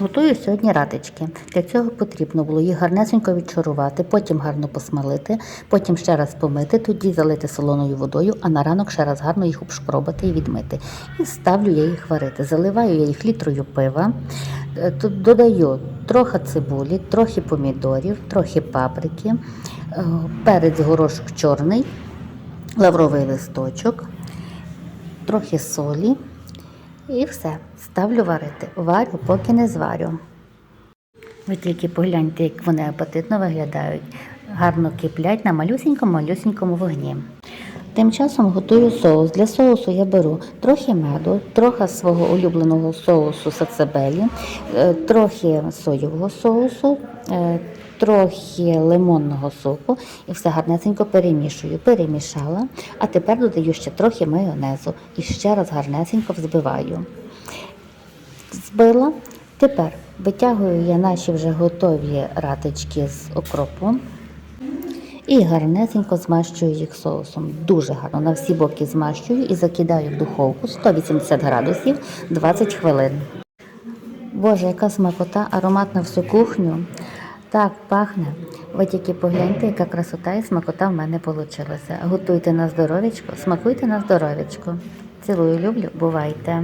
Готую сьогодні ратички. Для цього потрібно було їх гарнесенько відчарувати, потім гарно посмалити, потім ще раз помити, тоді залити солоною водою, а на ранок ще раз гарно їх обшкробати і відмити. І ставлю я їх варити. Заливаю я їх літрою пива, Е, тут додаю трохи цибулі, трохи помідорів, трохи паприки, е, перець горошок чорний, лавровий листочок, трохи солі. І все, ставлю варити. Варю, поки не зварю. Ви тільки погляньте, як вони апетитно виглядають. Гарно киплять на малюсінькому-малюсінькому вогні. Тим часом готую соус. Для соусу я беру трохи меду, трохи свого улюбленого соусу сацебелі, е, трохи соєвого соусу, е, трохи лимонного соку і все гарнесенько перемішую. Перемішала, а тепер додаю ще трохи майонезу і ще раз гарнесенько взбиваю збила. Тепер витягую я наші вже готові ратички з окропу і гарнесенько змащую їх соусом. Дуже гарно на всі боки змащую і закидаю в духовку 180 градусів 20 хвилин. Боже, яка смакота, аромат на всю кухню. Так пахне. Ви тільки погляньте, яка красота і смакота в мене вийшла. Готуйте на здоров'ячко, смакуйте на здоров'ячко. Цілую, люблю, бувайте.